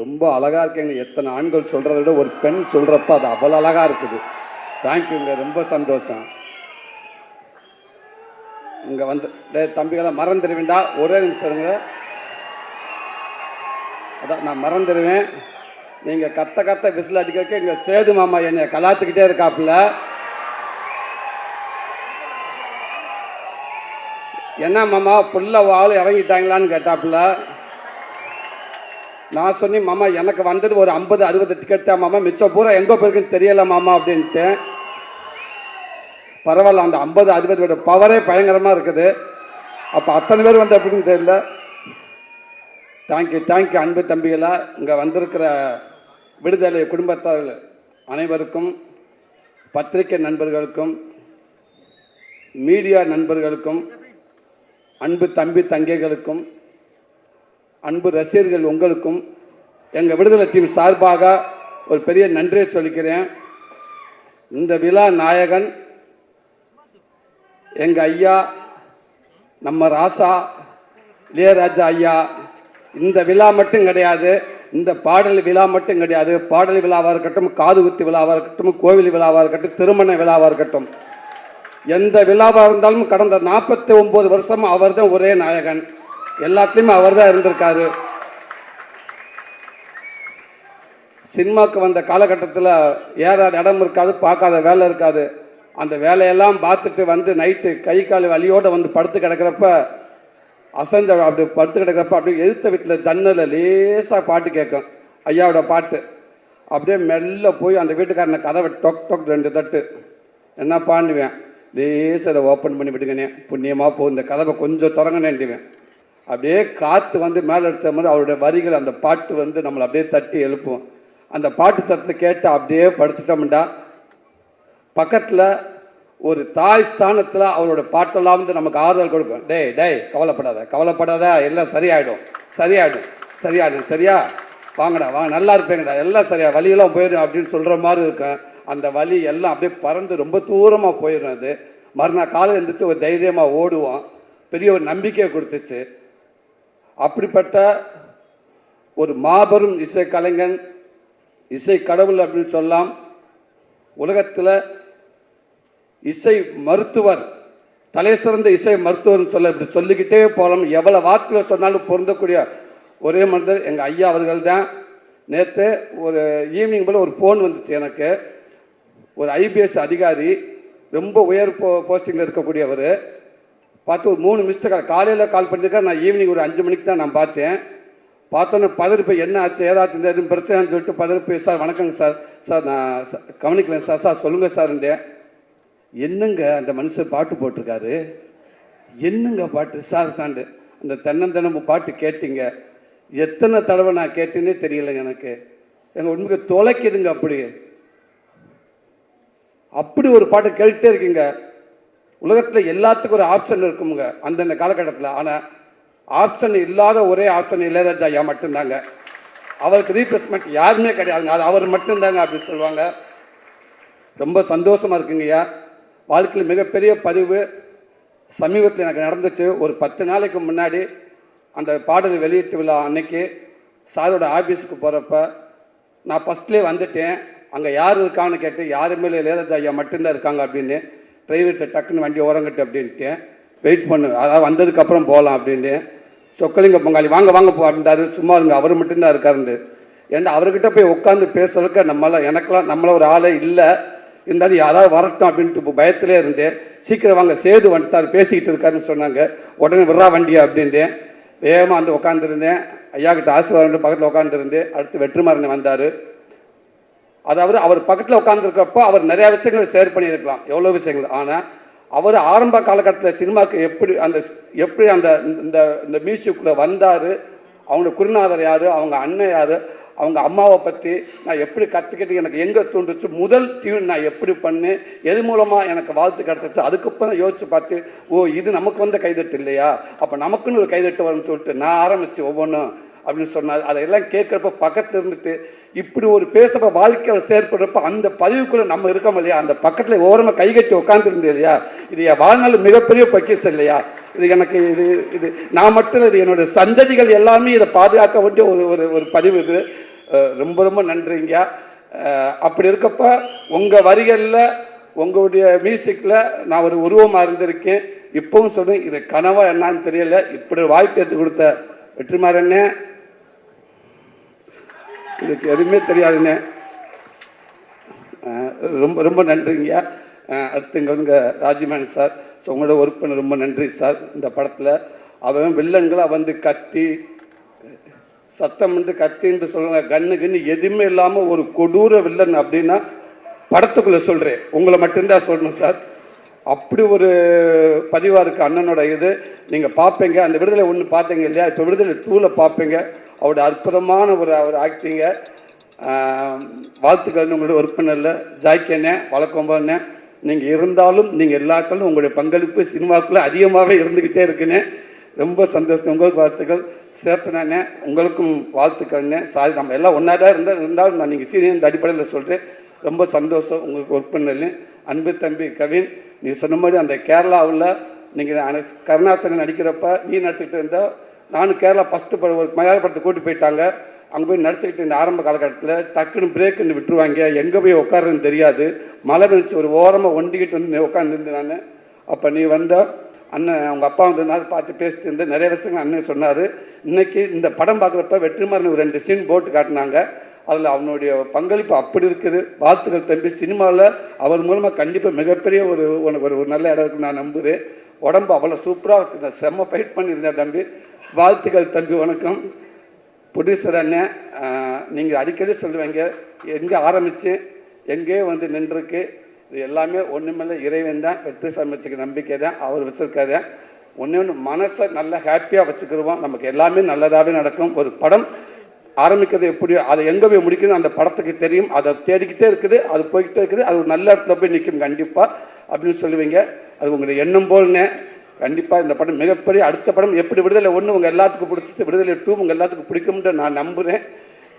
ரொம்ப அழகாக இருக்கீங்க. எத்தனை ஆண்கள் சொல்கிறத விட ஒரு பெண் சொல்கிறப்ப அது அவ்வளோ அழகாக இருக்குது. தேங்க்யூங்க ரொம்ப சந்தோஷம். இங்கே வந்து தம்பிகளை மறந்துடுவீண்டா ஒரே நிமிஷம் இருங்க. அதான் நான் மறந்துடுவேன் நீங்கள் கத்த கத்த விசில் அடிக்க இங்கே சேது மாமா என்னை கலாச்சிக்கிட்டே இருக்காப்புல. என்ன மாமா புள்ள ஆள் இறங்கிட்டாங்களான்னு கேட்டாப்புல. நான் சொன்னேன் மாமா எனக்கு வந்தது ஒரு ஐம்பது அறுபது டிக்கெட் தான் மாமா. மிச்சம் பூரா எங்கே போயிருக்குன்னு தெரியல மாமா அப்படின்ட்டு. பரவாயில்ல அந்த ஐம்பது அறுபது பவரே பயங்கரமாக இருக்குது. அப்போ அத்தனை பேர் வந்து அப்படின்னு தெரியல. தேங்க்யூ தேங்க்யூ அன்பு தம்பிகளா. இங்கே வந்திருக்கிற விடுதலை குடும்பத்தார்கள் அனைவருக்கும் பத்திரிகை நண்பர்களுக்கும் மீடியா நண்பர்களுக்கும் அன்பு தம்பி தங்கைகளுக்கும் அன்பு ரசிகர்கள் உங்களுக்கும் எங்கள் விடுதலை டீம் சார்பாக ஒரு பெரிய நன்றியை சொல்லிக்கிறேன். இந்த விழா நாயகன் எங்கள் ஐயா நம்ம ராசா இளையராஜா ஐயா இந்த விழா மட்டும் கிடையாது இந்த பாடல் விழா மட்டும் கிடையாது பாடல் விழாவாக இருக்கட்டும் காது குத்து விழாவாக இருக்கட்டும் கோவில் விழாவாக இருக்கட்டும் திருமண விழாவாக இருக்கட்டும். எந்த விழாவாக இருந்தாலும் கடந்த நாற்பத்தி ஒம்பது வருஷம் அவர் தான் ஒரே நாயகன். எல்லாத்துலேயுமே அவர் தான் இருந்திருக்காரு. சினிமாவுக்கு வந்த காலகட்டத்தில் ஏறாத இடம் இருக்காது பார்க்காத வேலை இருக்காது. அந்த வேலையெல்லாம் பார்த்துட்டு வந்து நைட்டு கை கால் வலியோடு வந்து படுத்து கிடக்கிறப்ப அசஞ்ச அப்படி படுத்து கிடக்கிறப்ப அப்படியே எழுத்த வீட்டில் ஜன்னலில் லேசாக பாட்டு கேட்கும் ஐயாவோட பாட்டு. அப்படியே மெல்ல போய் அந்த வீட்டுக்காரனை கதவை டொக் டொக் ரெண்டு தட்டு. என்ன பாண்டுவேன் லேசாக அதை ஓப்பன் பண்ணி விட்டுங்கண்ணே புண்ணியமாக போ இந்த கதவை கொஞ்சம் திறங்கணேன்டுவேன் அப்படியே காற்று வந்து மேலே அடித்த மாதிரி அவருடைய வரிகள் அந்த பாட்டு வந்து நம்மளை அப்படியே தட்டி எழுப்பும். அந்த பாட்டு சத்தத்தை கேட்டு அப்படியே படுத்துட்டோம்டா. பக்கத்தில் ஒரு தாய் ஸ்தானத்தில் அவரோட பாட்டெல்லாம் வந்து நமக்கு ஆறுதல் கொடுக்கும். டேய் டேய் கவலைப்படாத கவலைப்படாத எல்லாம் சரியாயிடும். சரியாயிடும் சரியாயிடும் சரியா? வாங்கடா வாங்க நல்லா இருப்பேங்கடா எல்லாம் சரியா? வலியெல்லாம் போயிடும் அப்படின்னு சொல்கிற மாதிரி இருக்கும். அந்த வலி எல்லாம் அப்படியே பறந்து ரொம்ப தூரமாக போயிடும் அது. மறுநாள் காலையில் எழுந்திரிச்சு ஒரு தைரியமாக ஓடுவோம். பெரிய ஒரு நம்பிக்கையை கொடுத்துச்சு. அப்படிப்பட்ட ஒரு மாபெரும் இசை கலைஞன் இசை கடவுள் அப்படின்னு சொல்லலாம் உலகத்தில் இசை மருத்துவர் தலை சிறந்த இசை மருத்துவர்னு சொல்ல இப்படி சொல்லிக்கிட்டே போகலாம் எவ்வளோ வார்த்தைகள் சொன்னாலும் பொருந்தக்கூடிய ஒரே மனிதர் எங்கள் ஐயா அவர்கள் தான் நேற்று ஒரு ஈவினிங் போல் ஒரு ஃபோன் வந்துச்சு எனக்கு. ஒரு ஐபிஎஸ் அதிகாரி ரொம்ப உயர் போ போஸ்டிங்கில் இருக்கக்கூடியவர். பார்த்து ஒரு மூணு மிஸ்டர் கால் காலையில் கால் பண்ணியிருக்காரு நான் ஈவினிங் ஒரு அஞ்சு மணிக்கு தான் நான் பார்த்தேன். பார்த்தோன்னே பதறிப்பு என்ன ஆச்சு? ஏதாச்சும் இந்த எதுவும் பிரச்சனைன்னு சொல்லிட்டு பதறிப்பு சார் வணக்கங்க சார். சார் நான் ச- சார். சார் சொல்லுங்கள் சார்ன்றேன் என்னங்க அந்த மனுஷன் பாட்டு போட்டிருக்காரு? என்னங்க பாட்டு? சார் சாண்டு அந்த தென்னந்தனமும் பாட்டு கேட்டீங்க. எத்தனை தடவை நான் கேட்டேனே தெரியலைங்க எனக்கு. எங்கள் உண்மைக்கு தொலைக்குதுங்க அப்படி. அப்படி ஒரு பாட்டு கேட்டுட்டே இருக்கீங்க. உலகத்தில் எல்லாத்துக்கும் ஒரு ஆப்ஷன் இருக்குமுங்க அந்தந்த காலகட்டத்தில். ஆனால் ஆப்ஷன் இல்லாத ஒரே ஆப்ஷன் இளையராஜா ஐயா மட்டும்தாங்க. அவருக்கு ரீப்ளேஸ்மெண்ட் யாருமே கிடையாதுங்க. அது அவர் மட்டும்தாங்க அப்படின்னு சொல்லுவாங்க. ரொம்ப சந்தோஷமாக இருக்குங்கய்யா வாழ்க்கையில் மிகப்பெரிய பதிவு. சமீபத்தில் எனக்கு நடந்துச்சு. ஒரு பத்து நாளைக்கு முன்னாடி அந்த பாடல் வெளியீட்டு விழா அன்னைக்கு சாரோட ஆஃபீஸுக்கு போகிறப்ப நான் ஃபஸ்ட்லேயே வந்துட்டேன். அங்கே யார் இருக்கான்னு கேட்டு யாருமே இல்லை இளையராஜா ஐயா மட்டும்தான் இருக்காங்க அப்படின்னு டிரைவர்கிட்ட டக்குன்னு வண்டி ஓரங்கட்டு அப்படின்ட்டு வெயிட் பண்ணு அதாவது வந்ததுக்கப்புறம் போகலாம் அப்படின்னு சொக்கலிங்க பொங்காளி வாங்க வாங்க போ சும்மா இருங்க அவர் மட்டும்தான் இருக்காருண்டு ஏன்னா அவர்கிட்ட போய் உட்காந்து பேசுறதுக்கு நம்மளாம் எனக்கெல்லாம் நம்மள ஒரு ஆளே இல்லை. இருந்தாலும் யாராவது வரட்டும் அப்படின்ட்டு பயத்திலே இருந்தேன் சீக்கிரம் வாங்க சேது வந்துட்டார் பேசிக்கிட்டு இருக்காருன்னு சொன்னாங்க. உடனே விட்றா வண்டியா அப்படின்ட்டேன் வேகமாக வந்து உட்காந்துருந்தேன் ஐயா கிட்ட ஆசீர்வாதம் பக்கத்தில் உட்காந்துருந்தேன் அடுத்து வெற்றிமாறன் வந்தார். அதாவது அவர் பக்கத்தில் உட்காந்துருக்கிறப்போ அவர் நிறையா விஷயங்களை ஷேர் பண்ணியிருக்கலாம். எவ்வளோ விஷயங்கள்? ஆனால் அவர் ஆரம்ப காலகட்டத்தில் சினிமாவுக்கு எப்படி அந்த எப்படி அந்த இந்த இந்த மியூசிக்குள்ளே வந்தார்? அவங்க குருநாதர் யார்? அவங்க அண்ணன் யார்? அவங்க அம்மாவை பற்றி நான் எப்படி கற்றுக்கிட்டு எனக்கு எங்கே தூண்டுச்சு முதல் டியூன் நான் எப்படி பண்ணேன்? எது மூலமாக எனக்கு வாழ்த்து கிடச்சிச்சு? அதுக்கப்புறம் யோசித்து பார்த்து ஓ இது நமக்கு வந்த கைதட்டு இல்லையா? அப்போ நமக்குன்னு ஒரு கைதட்டு வரும்னு சொல்லிட்டு நான் ஆரம்பித்து ஒவ்வொன்றும் அப்படின்னு சொன்னார் அதையெல்லாம் கேட்குறப்ப பக்கத்தில் இருந்துட்டு இப்படி ஒரு பேசுகிறப்ப வாழ்க்கையில் செயற்படுறப்ப அந்த பதிவுக்குள்ளே நம்ம இருக்கோம் இல்லையா? அந்த பக்கத்தில் ஓரமாக கை கட்டி இல்லையா? இது என் வாழ்நாள் மிகப்பெரிய பொக்கிஷம் இல்லையா? இது எனக்கு இது இது நான் மட்டும் இல்லை, இது என்னோட சந்ததிகள் எல்லாமே இதை பாதுகாக்க வேண்டிய ஒரு ஒரு ஒரு பதிவு இது. ரொம்ப ரொம்ப நன்றிங்க. அப்படி இருக்கப்ப உங்கள் வரிகளில் உங்களுடைய மியூசிக்கில் நான் ஒரு உருவமாக இருந்திருக்கேன். இப்பவும் சொல்றேன் இது கனவா என்னான்னு தெரியல. இப்படி வாய்ப்பு எடுத்து கொடுத்த வெற்றிமாறண்ணே எனக்கு எதுவுமே தெரியாதுண்ணே ரொம்ப ரொம்ப நன்றிங்க. அஹ் அடுத்து ராஜிமேன் சார். ஸோ உங்களோட ஒர்க் பண்ண ரொம்ப நன்றி சார் இந்த படத்தில். அவன் வில்லன்களை வந்து கத்தி சத்தம் வந்து கத்தின்னு சொல்லுங்க கண்ணு கண்ணு எதுவுமே இல்லாமல் ஒரு கொடூர வில்லன் அப்படின்னா படத்துக்குள்ளே சொல்கிறேன் உங்களை மட்டும்தான் சொல்லணும் சார். அப்படி ஒரு பதிவாக இருக்குது அண்ணனோட இது. நீங்கள் பார்ப்பீங்க அந்த விடுதலை ஒன்று பார்த்தீங்க இல்லையா? இப்போ விடுதலை டூவில் பார்ப்பீங்க அவருடைய அற்புதமான ஒரு அவர் ஆக்டிங்கை வாழ்த்துக்கள் உங்களுடைய உறுப்பினரில். ஜாக்கியண்ணே வழக்கம்பண்ணே நீங்கள் இருந்தாலும் நீங்கள் எல்லாட்டாலும் உங்களுடைய பங்களிப்பு சினிமாக்குள்ளே அதிகமாகவே இருந்துக்கிட்டே இருக்குண்ணே ரொம்ப சந்தோஷம். உங்களுக்கு வாழ்த்துக்கள். சேர்த்தனே உங்களுக்கும் வாழ்த்துக்கள்ண்ணே சாரி நம்ம எல்லாம் ஒன்றா தான் இருந்தால் இருந்தாலும் நான் நீங்கள் சீனியர் அடிப்படையில் சொல்கிறேன் ரொம்ப சந்தோஷம் உங்களுக்கு ஒர்க் பண்ணல அன்பு தம்பி கவின் நீ சொன்ன மாதிரி அந்த கேரளாவில் நீங்கள் கருணாசனன் நடிக்கிறப்ப நீ நடிச்சுக்கிட்டு இருந்தால் நானும் கேரளா ஃபஸ்ட்டு ஒரு மலையாள படத்தை கூட்டி போயிட்டாங்க. அங்கே போய் நடிச்சுக்கிட்டு இந்த ஆரம்ப காலகட்டத்தில் டக்குன்னு பிரேக்குன்னு விட்டுருவாங்க. எங்கே போய் உட்காருன்னு தெரியாது. மழை பெஞ்சு ஒரு ஓரமாக ஒண்டிக்கிட்டு வந்து உட்காந்துருந்து நான். அப்போ நீ வந்த அண்ணன் அவங்க அப்பா வந்ததுனால பார்த்து பேசிட்டு இருந்து நிறைய விஷயங்கள் அண்ணன் சொன்னார். இன்றைக்கி இந்த படம் பார்க்குறப்ப வெற்றிமாறன் ஒரு ரெண்டு சீன் போட்டு காட்டினாங்க. அதில் அவனுடைய பங்களிப்பு அப்படி இருக்குது. வாழ்த்துக்கள் தம்பி. சினிமாவில் அவர் மூலமாக கண்டிப்பாக மிகப்பெரிய ஒரு உனக்கு ஒரு ஒரு நல்ல இடம் இருக்குன்னு நான் நம்புகிறேன் உடம்பு அவ்வளோ சூப்பராக வச்சுருந்தேன் செம்ம ஃபைட் பண்ணியிருந்தேன் தம்பி. வாழ்த்துக்கள் தம்பி வணக்கம். ப்ரொடியூசர் அண்ணன் நீங்கள் அடிக்கடி சொல்லுவீங்க எங்கே ஆரம்பித்து எங்கே வந்து நின்றுருக்கு இது எல்லாமே ஒன்றுமில்ல இறைவன் தான் வெற்றி சமைச்சுக்க நம்பிக்கை தான் அவர் வச்சுருக்காரு. ஒன்று ஒன்று மனசை நல்லா ஹாப்பியாக வச்சுக்கிடுவோம் நமக்கு எல்லாமே நல்லதாகவே நடக்கும். ஒரு படம் ஆரம்பிக்கிறது எப்படியோ அதை எங்கே போய் முடிக்குது அந்த படத்துக்கு தெரியும். அதை தேடிக்கிட்டே இருக்குது அது போய்கிட்டே இருக்குது. அது ஒரு நல்ல இடத்துல போய் நிற்கும் கண்டிப்பாக அப்படின்னு சொல்லுவீங்க. அது உங்களுடைய எண்ணம் போல்னே கண்டிப்பாக இந்த படம் மிகப்பெரிய அடுத்த படம் எப்படி விடுதலை ஒன்று உங்கள் எல்லாத்துக்கும் பிடிச்சிச்சு விடுதலை டூ உங்கள் எல்லாத்துக்கும் பிடிக்கும்னு நான் நம்புகிறேன்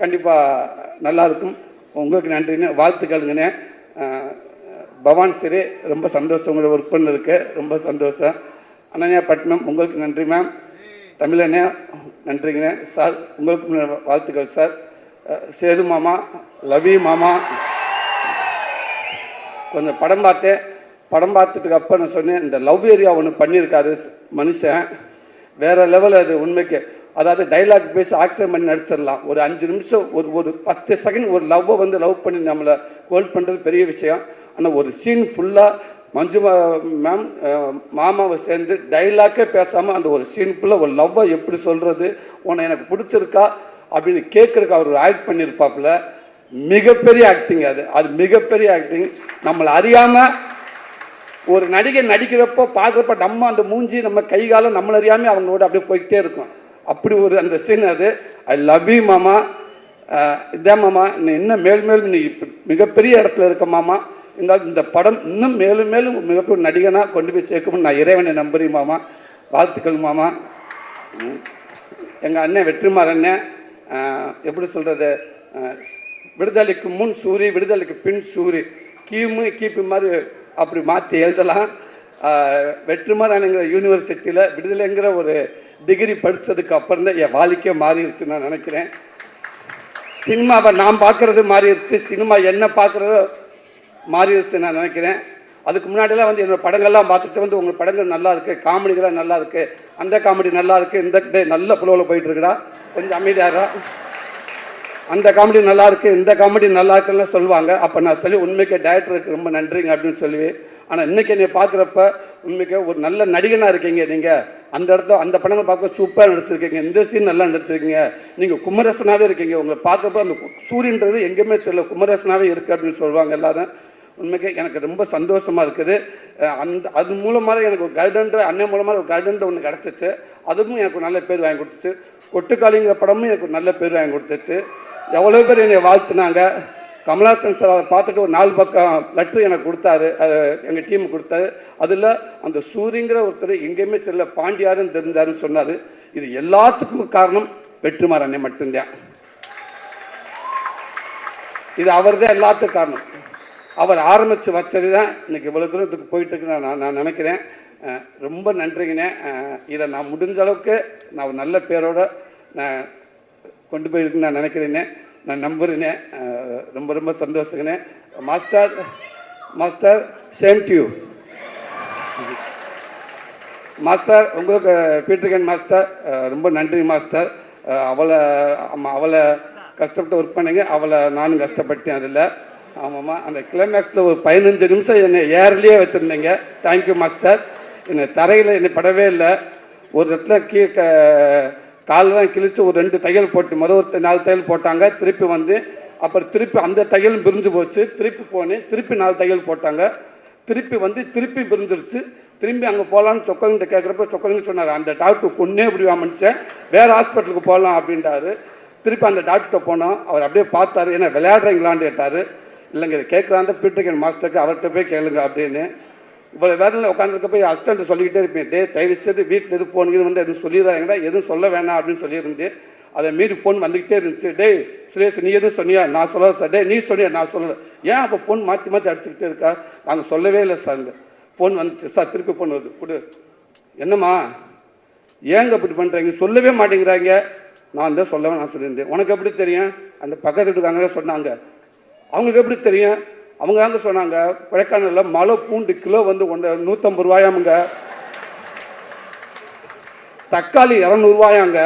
கண்டிப்பாக நல்லாயிருக்கும் உங்களுக்கு நன்றிண்ணே வாழ்த்துக்கள்ங்கண்ணே. பவான் சரி ரொம்ப சந்தோஷம் உங்களை ஒர்க் பண்ணதுக்கு ரொம்ப சந்தோஷம். அனன்யா பட்னம் உங்களுக்கு நன்றி மேம் தமிழண்ணே நன்றிங்கண்ணே. சார் உங்களுக்கு வாழ்த்துக்கள் சார். சேது மாமா லவி மாமா. கொஞ்சம் படம் பார்த்தேன். படம் பார்த்துட்டு அப்போ நான் சொன்னேன் இந்த லவ் ஏரியா ஒன்று பண்ணியிருக்காரு மனுஷன். வேறு லெவல் அது உண்மைக்கு. அதாவது டைலாக் பேசி ஆக்சிடென்ட் பண்ணி நடிச்சிடலாம். ஒரு அஞ்சு நிமிஷம் ஒரு ஒரு பத்து செகண்ட் ஒரு லவ்வை வந்து லவ் பண்ணி நம்மளை ஹோல்ட் பண்ணுறது பெரிய விஷயம். ஆனால் ஒரு சீன் ஃபுல்லாக மஞ்சு மேம் மாமாவை சேர்ந்து டைலாக்கே பேசாமல் அந்த ஒரு சீன் ஃபுல்லாக ஒரு லவ்வை எப்படி சொல்கிறது உன்னை எனக்கு பிடிச்சிருக்கா அப்படின்னு கேட்குறக்கு அவர் ஆக்ட் பண்ணியிருப்பாப்புல. மிகப்பெரிய ஆக்டிங் அது. அது மிகப்பெரிய ஆக்டிங் நம்மளை அறியாமல் ஒரு நடிகை நடிக்கிறப்போ பார்க்குறப்ப நம்ம அந்த மூஞ்சி நம்ம கை காலம் நம்மள அறியாமல் அவங்களோட அப்படியே போய்கிட்டே இருக்கும். அப்படி ஒரு அந்த சீன் அது. ஐ லவ் யூ மாமா. இதான் மாமா. நீ இன்னும் மேல் மேலும் நீ மிகப்பெரிய இடத்துல இருக்க மாமா. இருந்தாலும் இந்த படம் இன்னும் மேலும் மேலும் மிகப்பெரிய நடிகனாக கொண்டு போய் சேர்க்கணும்னு நான் இறைவனை நம்புறேன் மாமா. வாழ்த்துக்கள் மாமா. எங்கள் அண்ணன் வெற்றிமார் அண்ணன் எப்படி சொல்கிறது விடுதலைக்கு முன் சூரி விடுதலைக்கு பின் சூரி. கிமு கிபி மாதிரி அப்படி மாற்றி எழுதலாம். அஹ், யூனிவர்சிட்டியில் விடுதலைங்கிற ஒரு டிகிரி படித்ததுக்கு அப்புறம் தான் என் வாழ்க்கையே மாறிடுச்சு நான் நினைக்கிறேன். சினிமாவை நான் பார்க்குறது மாறிடுச்சு சினிமா என்ன பார்க்குறதோ மாறிடுச்சு நான் நினைக்கிறேன். அதுக்கு முன்னாடிலாம் வந்து என்னோட படங்கள்லாம் பார்த்துட்டு வந்து உங்கள் படங்கள் நல்லா இருக்குது காமெடிகள்லாம் நல்லா இருக்குது அந்த காமெடி நல்லா இருக்குது இந்த டே நல்ல புலவில் போயிட்டுருக்குடா கொஞ்சம் அமைதியாகிறா அந்த காமெடி நல்லா இருக்கு இந்த காமெடி நல்லா இருக்குன்னு சொல்லுவாங்க. அப்போ நான் சொல்லி உண்மைக்கு டேரக்டருக்கு ரொம்ப நன்றிங்க அப்படின்னு சொல்லுவேன் ஆனால் இன்னைக்கு என்னை பார்க்குறப்ப உண்மைக்கு ஒரு நல்ல நடிகனாக இருக்கீங்க நீங்கள் அந்த இடத்த அந்த படங்கள் பார்க்க சூப்பராக நடிச்சிருக்கீங்க. இந்த சீன் நல்லா நடிச்சிருக்கீங்க. நீங்கள் குமரசனாகவே இருக்கீங்க. உங்களை பார்க்குறப்ப அந்த சூரியன்றது எங்கேயுமே தெரியல. குமரசனாகவே இருக்குது அப்படின்னு சொல்லுவாங்க எல்லாரும். உண்மைக்கு எனக்கு ரொம்ப சந்தோஷமாக இருக்குது. அந்த அது மூலமாக எனக்கு ஒரு கைடன்ற அண்ணன் மூலமாக ஒரு கைடன்ற ஒன்று கிடச்சிச்சு. அதுவும் எனக்கு நல்ல பேர் வாங்கி கொடுத்துச்சு. கொட்டுக்காளிங்கிற படமும் எனக்கு நல்ல பேர் வாங்கி கொடுத்துச்சு. எவ்வளோ பேர் என்னை வாழ்த்துனாங்க. கமலாசன் சார் அதை பார்த்துட்டு ஒரு நாலு பக்கம் லெட்ரு எனக்கு கொடுத்தாரு. எங்கள் டீம் கொடுத்தாரு. அதில் அந்த சூரியங்கிற ஒருத்தர் எங்கேயுமே தெரியல பாண்டியாருன்னு தெரிஞ்சாருன்னு சொன்னார். இது எல்லாத்துக்கும் காரணம் வெற்றிமார் அண்ணன் மட்டும்தான். இது அவர் தான் எல்லாத்துக்கும் காரணம். அவர் ஆரம்பித்து வச்சது தான் இன்னைக்கு இவ்வளோ தூரத்துக்கு போயிட்டு நான் நான் நினைக்கிறேன். ரொம்ப நன்றிங்கண்ணே. இதை நான் முடிஞ்ச அளவுக்கு நான் ஒரு நல்ல பேரோட நான் கொண்டு போயிருக்குன்னு நான் நினைக்கிறேனே. நான் நம்புகிறேனே ரொம்ப ரொம்ப சந்தோஷங்கண்ணே master master same to you master உங்களுக்கு பீட்டர்கன் மாஸ்டர் ரொம்ப நன்றி மாஸ்டர். அவளை ஆமாம் அவளை கஷ்டப்பட்டு ஒர்க் பண்ணுங்க. அவளை நானும் கஷ்டப்பட்டேன் அதில். ஆமாம்மா அந்த கிளைமேக்ஸில் ஒரு பதினஞ்சு நிமிஷம் என்னை ஏர்லேயே வச்சுருந்தீங்க. Thank you master. என்னை தரையில் என்னை படவே இல்லை. ஒரு இடத்துல கீ க காலெலாம் கிழித்து ஒரு ரெண்டு தையல் போட்டு மொதல் ஒரு நாலு தையல் போட்டாங்க திருப்பி வந்து அப்புறம் திருப்பி அந்த தையலும் பிரிஞ்சு போச்சு. திருப்பி போனேன் திருப்பி நாலு தையல் போட்டாங்க. திருப்பி வந்து திருப்பி பிரிஞ்சிருச்சு. திரும்பி அங்கே போகலான்னு சொக்கலிங்கிட்ட கேட்குறப்ப சொக்கலிங்க சொன்னார் அந்த டாக்டர் கொன்னே இப்படிவா மனுஷன் வேறு ஹாஸ்பிட்டலுக்கு போகலாம் அப்படின்ட்டாரு திருப்பி அந்த டாக்டர்கிட்ட போனோம். அவர் அப்படியே பார்த்தாரு ஏன்னா விளையாடுறீங்களான்னு கேட்டார். இல்லைங்க இதை கேட்குறாந்த பீட்டர்கன் மாஸ்டருக்கு அவர்கிட்ட போய் கேளுங்க அப்படின்னு. இவ்வளோ வேலையில் உட்காந்துருக்க போய் அசிஸ்டன்ட் சொல்லிக்கிட்டே இருப்பேன் டே தயவு செய்து வீட்டில் எது ஃபோன் வந்து எதுவும் சொல்லிடுறாங்கடா எதுவும் சொல்ல வேணாம் அப்படின்னு சொல்லியிருந்தேன். அதை மீறி ஃபோன் வந்துக்கிட்டே இருந்துச்சு. டேய் சுரேஷ் நீ எதுவும் சொன்னியா? நான் சொல்லலை சார் டே நீ சொன்னியா நான் சொல்லலை. ஏன் அப்போ ஃபோன் மாற்றி மாற்றி அடிச்சுக்கிட்டே இருக்கா? நாங்கள் சொல்லவே இல்லை சார் ஃபோன் வந்துச்சு சார் திருப்பி ஃபோன் வருது. கொடு. என்னம்மா? ஏங்க இப்படி பண்ணுறாங்க சொல்லவே மாட்டேங்கிறாங்க. நான் தான் சொல்லவே நான் சொல்லியிருந்தேன். உனக்கு எப்படி தெரியும்? அந்த பக்கத்து வீட்டுக்காரங்க சொன்னாங்க. அவங்களுக்கு எப்படி தெரியும்? அவங்க தாங்க சொன்னாங்க கொடைக்கானலில் மலை பூண்டு கிலோ வந்து ஒன்று நூற்றம்பது ரூபாயாமுங்க. தக்காளி இரநூறுவாயாங்க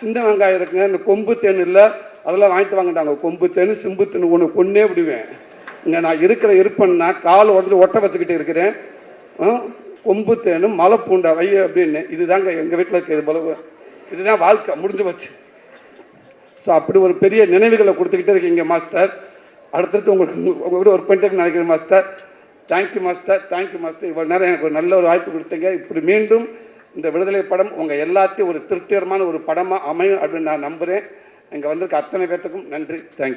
சின்ன வெங்காயம் இருக்குங்க இந்த கொம்பு தேன் இல்லை அதெல்லாம் வாங்கிட்டு வாங்கிட்டாங்க. கொம்பு தேன் சிம்பு தேன் ஒன்று கொன்னே விடுவேன். இங்கே நான் இருக்கிற இருப்பேன்னா கால் உடஞ்சி ஒட்ட வச்சுக்கிட்டு இருக்கிறேன். கொம்பு தேனும் மலை பூண்டை வை அப்படின்னு. இதுதாங்க எங்கள் வீட்டில் இருக்கிறது போல. இதுதான் வாழ்க்கை முடிஞ்சு போச்சு. ஸோ அப்படி ஒரு பெரிய நினைவுகளை கொடுத்துக்கிட்டே இருக்கீங்க மாஸ்டர். அடுத்தடுத்து உங்களுக்கு உங்கள் கூட ஒர்க் பண்ணிட்டு நினைக்கிறேன் master thank you master thank you master இவ்வளோ நேரம் எனக்கு ஒரு நல்ல ஒரு வாய்ப்பு கொடுத்தீங்க. இப்படி மீண்டும் இந்த விடுதலை படம் உங்கள் எல்லாத்தையும் ஒரு திருப்திகரமான ஒரு படமாக அமையும் அப்படின்னு நான் நம்புகிறேன் இங்கே வந்திருக்க அத்தனை பேர்த்துக்கும் நன்றி. தேங்க்யூ